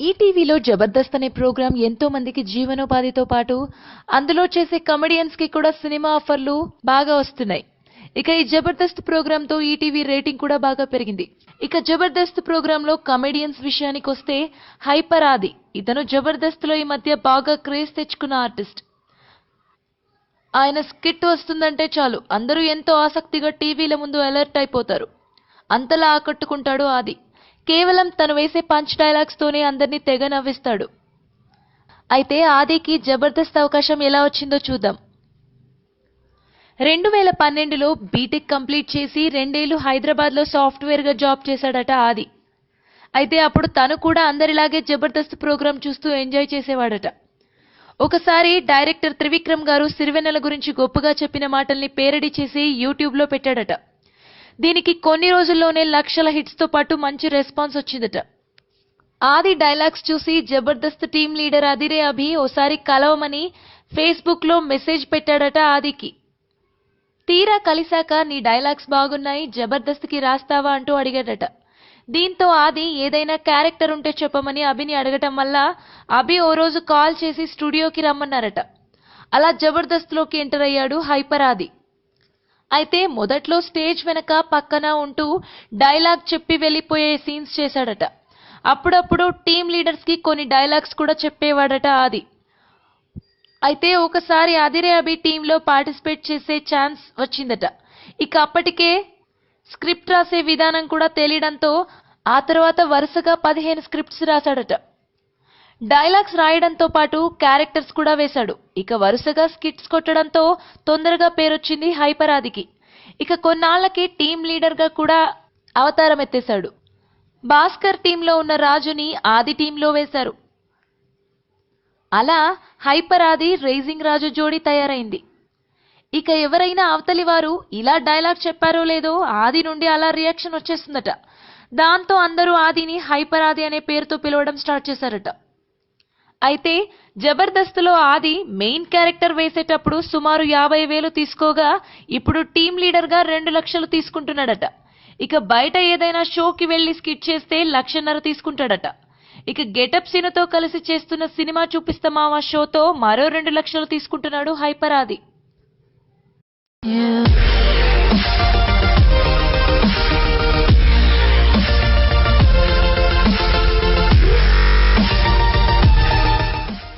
ఈటీవీలో జబర్దస్త్ అనే ప్రోగ్రాం ఎంతో మందికి జీవనోపాధితో పాటు అందులో చేసే కమెడియన్స్కి కూడా సినిమా ఆఫర్లు బాగా వస్తున్నాయి. ఇక ఈ జబర్దస్త్ ప్రోగ్రామ్తో ఈటీవీ రేటింగ్ కూడా బాగా పెరిగింది. ఇక జబర్దస్త్ ప్రోగ్రామ్లో కమెడియన్స్ విషయానికి వస్తే హైపర్ ఆది. ఇతను జబర్దస్త్లో ఈ మధ్య బాగా క్రేజ్ తెచ్చుకున్న ఆర్టిస్ట్ ఆయన స్కిట్ వస్తుందంటే చాలు. అందరూ ఎంతో ఆసక్తిగా టీవీల ముందు అలర్ట్ అయిపోతారు. అంతలా ఆకట్టుకుంటాడు ఆది. కేవలం తను వేసే పంచ్ డైలాగ్స్తోనే అందరినీ తెగ నవ్విస్తాడు. అయితే ఆదికి జబర్దస్త్ అవకాశం ఎలా వచ్చిందో చూద్దాం. రెండు వేల పన్నెండులో బీటెక్ కంప్లీట్ చేసి రెండేళ్ళు హైదరాబాద్లో సాఫ్ట్వేర్గా జాబ్ చేశాడట ఆది. అయితే అప్పుడు తను కూడా అందరిలాగే జబర్దస్త్ ప్రోగ్రాం చూస్తూ ఎంజాయ్ చేసేవాడట. ఒకసారి డైరెక్టర్ త్రివిక్రమ్ గారు సిరివెన్నెల గురించి గొప్పగా చెప్పిన మాటల్ని పేరడి చేసి యూట్యూబ్లో పెట్టాడట. దీనికి కొన్ని రోజుల్లోనే లక్షల హిట్స్తో పాటు మంచి రెస్పాన్స్ వచ్చిందట. ఆది డైలాగ్స్ చూసి జబర్దస్త్ టీం లీడర్ అదిరే అభి ఓసారి కలవమని ఫేస్బుక్లో మెసేజ్ పెట్టాడట ఆదికి. తీరా కలిశాక నీ డైలాగ్స్ బాగున్నాయి జబర్దస్త్కి రాస్తావా అంటూ అడిగాడట. దీంతో ఆది ఏదైనా క్యారెక్టర్ ఉంటే చెప్పమని అభిని అడగటం వల్ల అభి ఓ రోజు కాల్ చేసి స్టూడియోకి రమ్మన్నారట. అలా జబర్దస్త్లోకి ఎంటర్ అయ్యాడు హైపర్ ఆది. అయితే మొదట్లో స్టేజ్ వెనక పక్కన ఉంటూ డైలాగ్ చెప్పి వెళ్ళిపోయే సీన్స్ చేశాడట. అప్పుడప్పుడు టీం లీడర్స్కి కొన్ని డైలాగ్స్ కూడా చెప్పేవాడట ఆది. అయితే ఒకసారి ఆదిరే అభి టీంలో పార్టిసిపేట్ చేసే ఛాన్స్ వచ్చిందట. ఇక అప్పటికే స్క్రిప్ట్ రాసే విధానం కూడా తెలియడంతో ఆ తర్వాత వరుసగా పదిహేను స్క్రిప్ట్స్ రాశాడట. డైలాగ్స్ రాయడంతో పాటు క్యారెక్టర్స్ కూడా వేశాడు. ఇక వరుసగా స్కిట్స్ కొట్టడంతో తొందరగా పేరొచ్చింది హైపర్ ఆదికి ఇక కొన్నాళ్ళకి టీం లీడర్గా కూడా అవతారం ఎత్తేశాడు. భాస్కర్ టీంలో ఉన్న రాజుని ఆది టీంలో వేశారు. అలా హైపర్ ఆది రేజింగ్ రాజు జోడీ తయారైంది. ఇక ఎవరైనా అవతలి వారు ఇలా డైలాగ్ చెప్పారో లేదో ఆది నుండి అలా రియాక్షన్ వచ్చేస్తుందట. దాంతో అందరూ ఆదిని హైపర్ ఆది అనే పేరుతో పిలవడం స్టార్ట్ చేశారట. అయితే జబర్దస్త్లో ఆది మెయిన్ క్యారెక్టర్ వేసేటప్పుడు సుమారు యాభై వేలు తీసుకోగా ఇప్పుడు టీం లీడర్గా రెండు లక్షలు తీసుకుంటున్నాడట. ఇక బయట ఏదైనా షోకి వెళ్ళి స్కిట్ చేస్తే లక్షన్నర తీసుకుంటాడట. ఇక గెటప్ సీనుతో కలిసి చేస్తున్న సినిమా చూపిస్తామా షోతో మరో రెండు లక్షలు తీసుకుంటున్నాడు హైపర్ ఆది